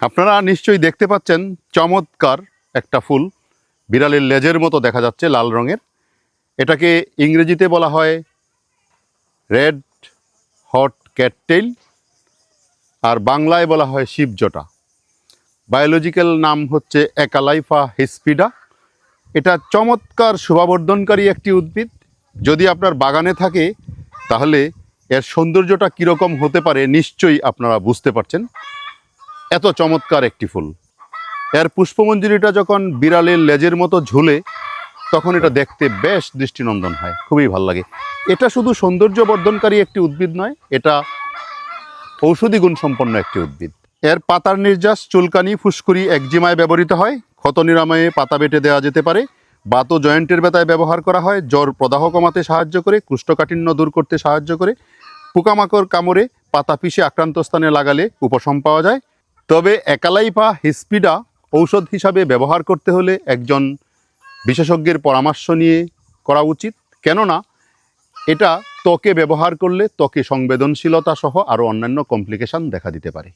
আপনারা নিশ্চয়ই দেখতে পাচ্ছেন চমৎকার একটা ফুল। বিড়ালের লেজের মতো দেখা যাচ্ছে লাল রঙের। এটাকে ইংরেজিতে বলা হয় রেড হট ক্যাটটেইল আর বাংলায় বলা হয় শিবজটা। বায়োলজিক্যাল নাম হচ্ছে একালাইফা হিসপিডা। এটা চমৎকার শোভাবর্ধনকারী একটি উদ্ভিদ। যদি আপনার বাগানে থাকে, তাহলে এর সৌন্দর্যটা কীরকম হতে পারে নিশ্চয়ই আপনারা বুঝতে পারছেন। এত চমৎকার একটি ফুল। এর পুষ্পমঞ্জুরিটা যখন বিড়ালের লেজের মতো ঝুলে, তখন এটা দেখতে বেশ দৃষ্টিনন্দন হয়, খুবই ভালো লাগে। এটা শুধু সৌন্দর্য বর্ধনকারী একটি উদ্ভিদ নয়, এটা ঔষধি গুণ সম্পন্ন একটি উদ্ভিদ। এর পাতার নির্যাস, চুলকানি, ফুসকুড়ি একজিমায় ব্যবহৃত হয়। ক্ষত নিরাময়ে পাতা বেটে দেওয়া যেতে পারে। বাত জয়েন্টের ব্যথায় ব্যবহার করা হয়। জ্বর প্রদাহ কমাতে সাহায্য করে, কুষ্ঠকাঠিন্য দূর করতে সাহায্য করে। পোকামাকড় কামড়ে পাতা পিষে আক্রান্ত স্থানে লাগালে উপশম পাওয়া যায়। তবে একালাইফা হিসপিডা ঔষধ হিসাবে ব্যবহার করতে হলে একজন বিশেষজ্ঞের পরামর্শ নিয়ে করা উচিত। কেননা, এটা ত্বকে ব্যবহার করলে ত্বকে সংবেদনশীলতা সহ আরও অন্যান্য কমপ্লিকেশান দেখা দিতে পারে।